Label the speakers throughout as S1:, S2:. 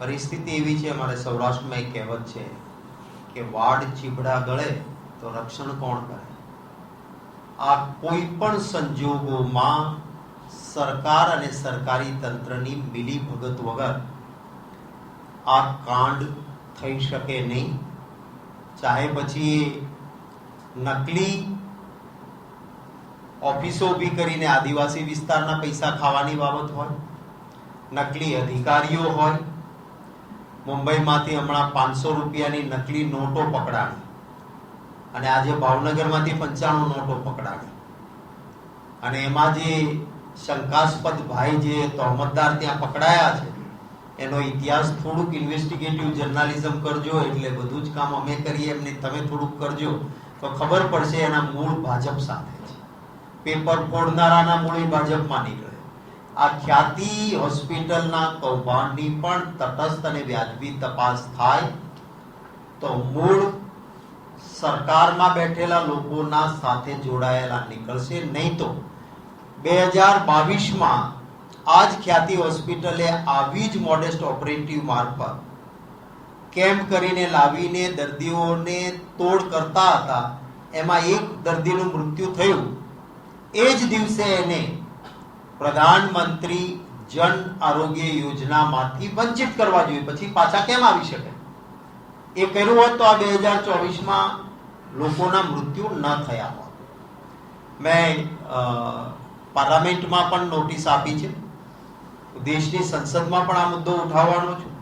S1: પરિસ્થિતિ એવી છે, અમારે સૌરાષ્ટ્રમાં એક કહેવત છે કે વાડ ચીબડા ગળે તો રક્ષણ કોણ કરે? આ કોઈ પણ સંજોગોમાં સરકાર અને સરકારી તંત્રની મિલી ભગત વગર આ કાંડ થઈ શકે નહીં. ચાહે પછી નકલી ઓફિસો ઊભી કરીને આદિવાસી વિસ્તારના પૈસા ખાવાની બાબત હોય, નકલી અધિકારીઓ હોય મુંબઈમાંથી હમણાં પાંચસો રૂપિયાની નકલી નોટો પકડાણી અને આજે ભાવનગરમાંથી પંચાણું નોટો પકડાણી અને એમાં જે શંકાસ્પદ ભાઈ જે તહોમતદાર ત્યાં પકડાયા છે, એનો ઇતિહાસ થોડુંક ઇન્વેસ્ટિગેટિવ જર્નાલિઝમ કરજો, એટલે બધું જ કામ અમે કરીએ, એમને તમે થોડુંક કરજો, તો ખબર પડશે એના મૂળ ભાજપ સાથે છે. પેપર ફોડનારાના મૂળ ભાજપમાં નીકળે આ ખ્યાતિ હોસ્પિટલના કૌભાંડની પણ તટસ્થ અને વ્યાજબી તપાસ થાય તો મૂળ સરકારમાં બેઠેલા લોકોના સાથે જોડાયેલા નીકળશે નહીં તો બે હજાર બાવીસમાં આ જ ખ્યાતિ હોસ્પિટલે આવી જ મોડેસ્ટ ઓપરેટિવ મારફત કેમ્પ કરીને લાવીને દર્દીઓને તોડ કરતા હતા. એમાં એક દર્દીનું મૃત્યુ થયું. એ જ દિવસે એને પ્રધાનમંત્રી જન આરોગ્ય યોજનામાંથી વંચિત કરવા જોઈએ. પછી પાછા કેમ આવી શકે? એ કર્યું હોત તો આ બે હજાર ચોવીસમાં લોકોના મૃત્યુ ન થયા હોત. મેં પાર્લામેન્ટમાં પણ નોટિસ આપી છે. દેશની સંસદમાં પણ આ મુદ્દો ઉઠાવવાનો છું.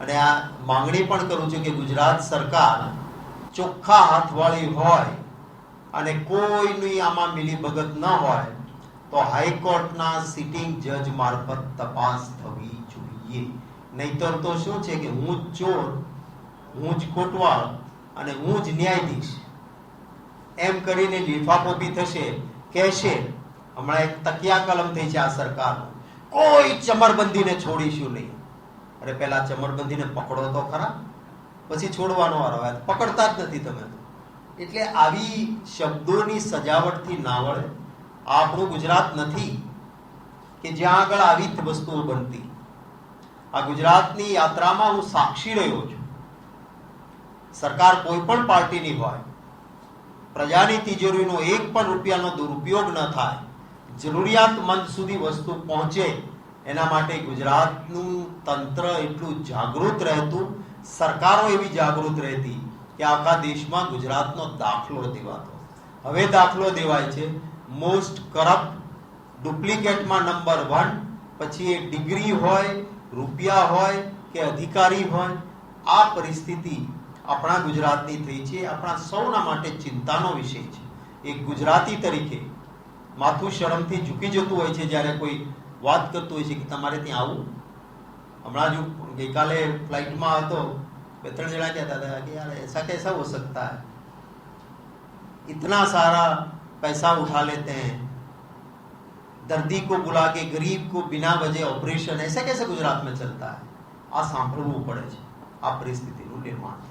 S1: અને આ માંગણી પણ કરું છું કે ગુજરાત સરકાર ચોખ્ખા હાથવાળી હોય અને કોઈની આમાં મિલીભગત ન હોય તો હાઈકોર્ટના સિટિંગ જજ મારફત તપાસ થવી જોઈએ. નહીતર તો શું છે કે હું જ ચોર, હું જ કોટવાળ અને હું જ ન્યાયાધીશ. એમ કરીને લીફાફોપી થશે, કહેશે, હમણાં એક તકિયા કલમ થઈ છે આ સરકારનું. કોઈ ચમરબંધીને છોડીશું નહીં. અરે પેલા ચમરબંધીને પકડો તો ખરા. પછી છોડવાનો વારો આવે પકડતા જ નથી તમે. એટલે આવી શબ્દોની સજાવટથી ના વળે. આપણું ગુજરાત નથી કે જ્યાં આગળ આવી વસ્તુઓ બનતી. આ ગુજરાતની યાત્રામાં હું સાક્ષી રહ્યો છું. સરકાર કોઈ પણ પાર્ટીની હોય, પ્રજાની તિજોરીનો એક પણ રૂપિયાનો દુરુપયોગ ન થાય જરૂરિયાતમંદ સુધી વસ્તુ પહોંચે, એના માટે ગુજરાતનું તંત્ર એટલું જાગૃત રહેતું, સરકારો એવી જાગૃત રહેતી કે આખા દેશમાં ગુજરાતનો દાખલો દેવાતો. હવે દાખલો દેવાય છે. મોસ્ટ કરપ્ટ ડુપ્લિકેટમાં નંબર વન પછી એ ડિગ્રી હોય, રૂપિયા હોય કે અધિકારી હોય, આ પરિસ્થિતિ આપણા ગુજરાતની થઈ છે. આપણા સૌના માટે ચિંતાનો વિષય છે. એક ગુજરાતી તરીકે માથું શરમથી ઝૂકી જતું હોય છે જ્યારે કોઈ વાત કરતું હોય છે કે તમારે ત્યાં આવું? હમણાં જ ગઈકાલે ફ્લાઇટમાં હતો. બે ત્રણ જણા કહેતા હતા કે યાર, એસા કૈસા હો સકતા હૈ? ઇતના સારા पैसा उठा लेते हैं दर्दी को बुला के गरीब को बिना वजह ऑपरेशन ऐसा कैसे गुजरात में चलता है આ સાંભળવું પડે છે આ પરિસ્થિતિનું નિર્માણ